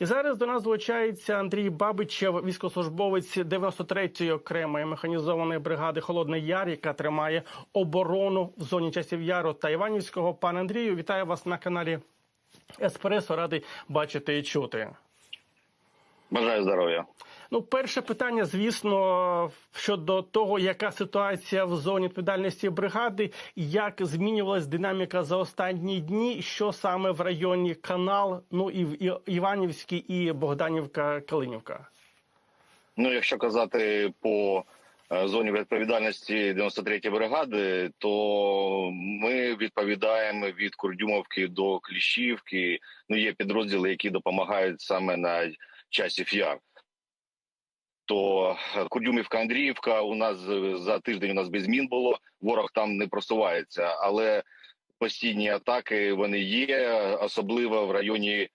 І зараз до нас долучається Андрій Бабичев, військовослужбовець 93-ї окремої механізованої бригади Холодний Яр, яка тримає оборону в зоні часів Яру та Іванівського. Пане Андрію, вітаю вас на каналі Еспресо. Радий бачити і чути. Бажаю здоров'я. Ну, перше питання, звісно, щодо того, яка ситуація в зоні відповідальності бригади, як змінювалась динаміка за останні дні, що саме в районі Канал, ну і в Іванівській, і Богданівка, Калинівка. Ну, якщо казати по е, зоні відповідальності 93-ї бригади, то ми відповідаємо від Курдюмовки до Кліщівки. Ну, є підрозділи, які допомагають саме на часів яр. То е, Курдюмівка, Андріївка у нас е, за тиждень у нас без змін було. Ворог там не просувається, але постійні атаки вони є, особливо в районі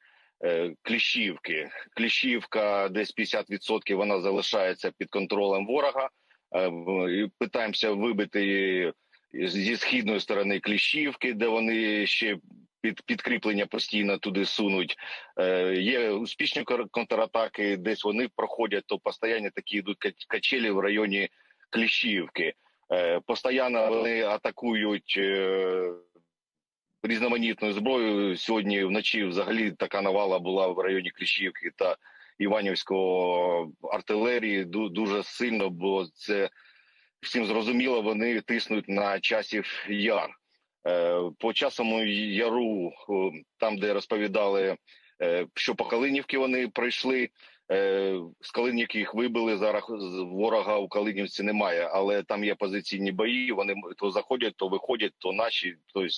е, Кліщівки. Кліщівка десь 50% вона залишається під контролем ворога. Е, Питаємося вибити зі східної сторони Кліщівки, де вони ще під підкріплення постійно туди сунуть. Е, Є успішні контратаки, десь вони проходять, то постійно такі йдуть качелі в районі Кліщівки. Е, Постійно вони атакують е, різноманітною зброєю. Сьогодні вночі взагалі така навала була в районі Кліщівки та Іванівського артилерії. Ду- Дуже сильно, бо це всім зрозуміло. Вони тиснуть на часів яр. Е, По часому яру, там де розповідали, е, що по Калинівки вони пройшли. е, З Калинівки їх вибили зараз ворога у Калинівці немає, але там є позиційні бої. Вони то заходять, то виходять, то наші. Тобто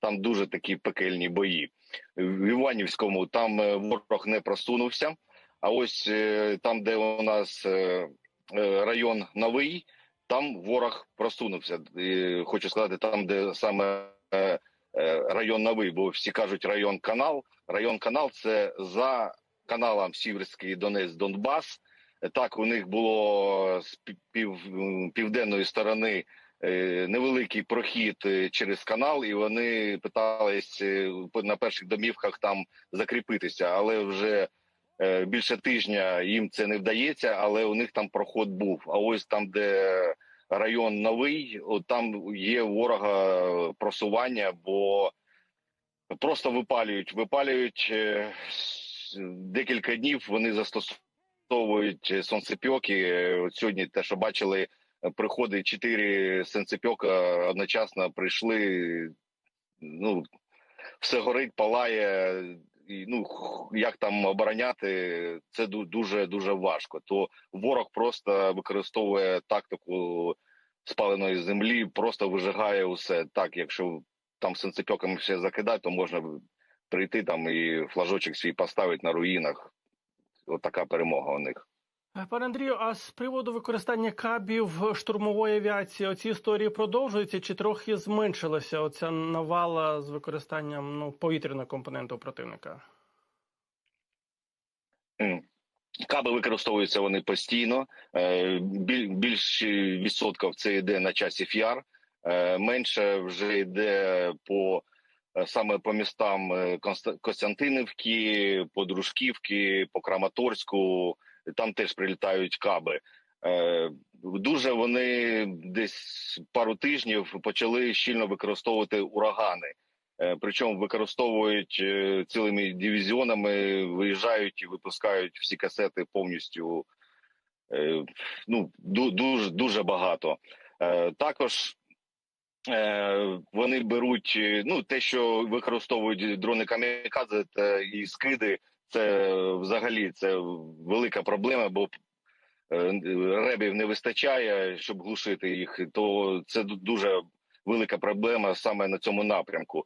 там дуже такі пекельні бої. В Іванівському там е, ворог не просунувся. А ось е, там, де у нас е, е, район новий, там ворог просунувся. І хочу сказати, там, де саме е, е, район новий, бо всі кажуть район канал. Район канал це за каналом Сіверський Донець Донбас. Так, у них було з пів- пів, південної сторони е, невеликий прохід через канал, і вони питались на перших домівках там закріпитися, але вже більше тижня їм це не вдається, але у них там проход був. А ось там, де район новий, там є ворога просування, бо просто випалюють, випалюють е, декілька днів. Вони застосовують е, сонцепьоки. Е, сьогодні те, що бачили, е, приходить чотири сонцепьока одночасно прийшли. Ну все горить, палає. Ну як там обороняти, це ду- дуже дуже важко. То ворог просто використовує тактику спаленої землі, просто вижигає усе. Так, якщо там сенцепьоками все закидати, то можна прийти там і флажочок свій поставити на руїнах. От така перемога у них. Е, Пане Андрію, а з приводу використання кабів штурмової авіації, оці історії продовжуються чи трохи зменшилася оця навала з використанням ну повітряного компоненту противника? Каби використовуються вони постійно. Е, Більш відсотків це йде на часів яр, е, менше вже йде по саме по містам Костянтинівки, по Дружківки, по Краматорську. Там теж прилітають каби. Е, Дуже вони десь пару тижнів почали щільно використовувати урагани. Е, Причому використовують е, цілими дивізіонами, виїжджають і випускають всі касети повністю. Ну дуже дуже багато. Також вони беруть ну те, що використовують дрони камікадзе та і скиди. Це взагалі це велика проблема, бо е, ребів не вистачає, щоб глушити їх. То це дуже велика проблема саме на цьому напрямку.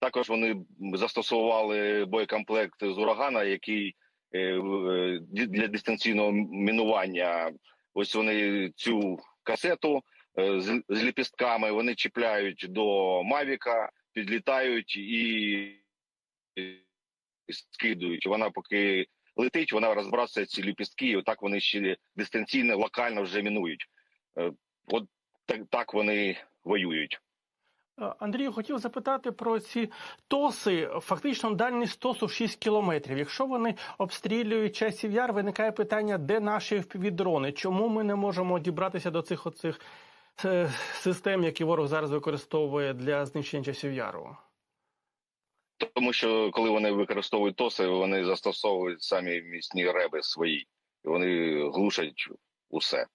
Також вони застосували боєкомплект з урагана, який е, е, для дистанційного мінування. Ось вони цю касету з, ліпістками вони чіпляють до Мавіка, підлітають і скидують. Вона поки летить, вона розбрасує ці ліпістки, і отак вони ще дистанційно, локально вже мінують. Е, От так, так вони воюють. Е, Андрію, хотів запитати про ці тоси. Фактично дальність тосу 6 кілометрів. Якщо вони обстрілюють часів яр, виникає питання, де наші впівдрони? Чому ми не можемо дібратися до цих оцих е, систем, які ворог зараз використовує для знищення часів яру? Тому що коли вони використовують тоси, вони застосовують самі міцні реби свої, і вони глушать усе.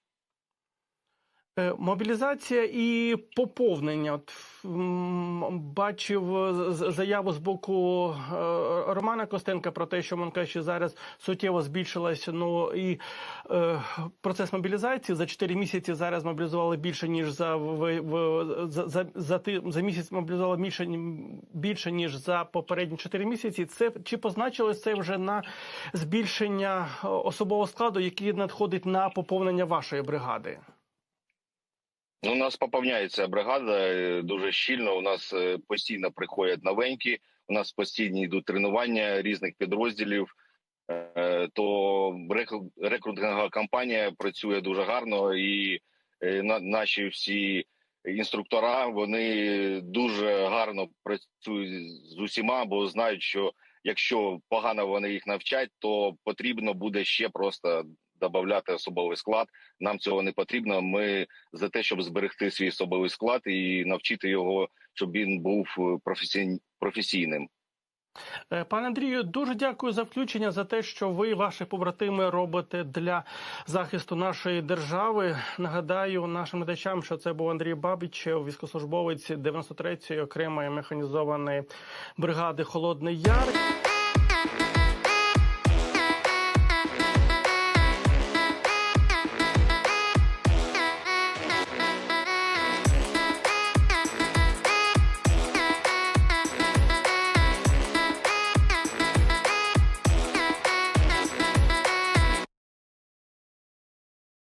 Е, Мобілізація і поповнення. От бачив е, заяву з боку е, Романа Костенка про те, що Монка ще зараз суттєво збільшилась. Ну і е, процес мобілізації за 4 місяці зараз мобілізували більше ніж за в, в за, за, за, за місяць мобілізували більше більше ніж за попередні 4 місяці. Це чи позначилось це вже на збільшення особового складу, який надходить на поповнення вашої бригади? Ну, у нас поповняється бригада е, дуже щільно. У нас е, постійно приходять новенькі. У нас постійно йдуть тренування різних підрозділів. Е, То рекру- рекрутингова кампанія працює дуже гарно, і на- наші всі інструктора вони дуже гарно працюють з усіма, бо знають, що якщо погано вони їх навчать, то потрібно буде ще просто додати особовий склад. Нам цього не потрібно. Ми за те, щоб зберегти свій особовий склад і навчити його, щоб він був е, професійним. Е, Пане Андрію, дуже дякую за включення за те, що ви, ваші побратими, робите для захисту нашої держави. Нагадаю нашим глядачам, що це був Андрій Бабіч, військовослужбовець 93-ї окремої механізованої бригади Холодний Яр.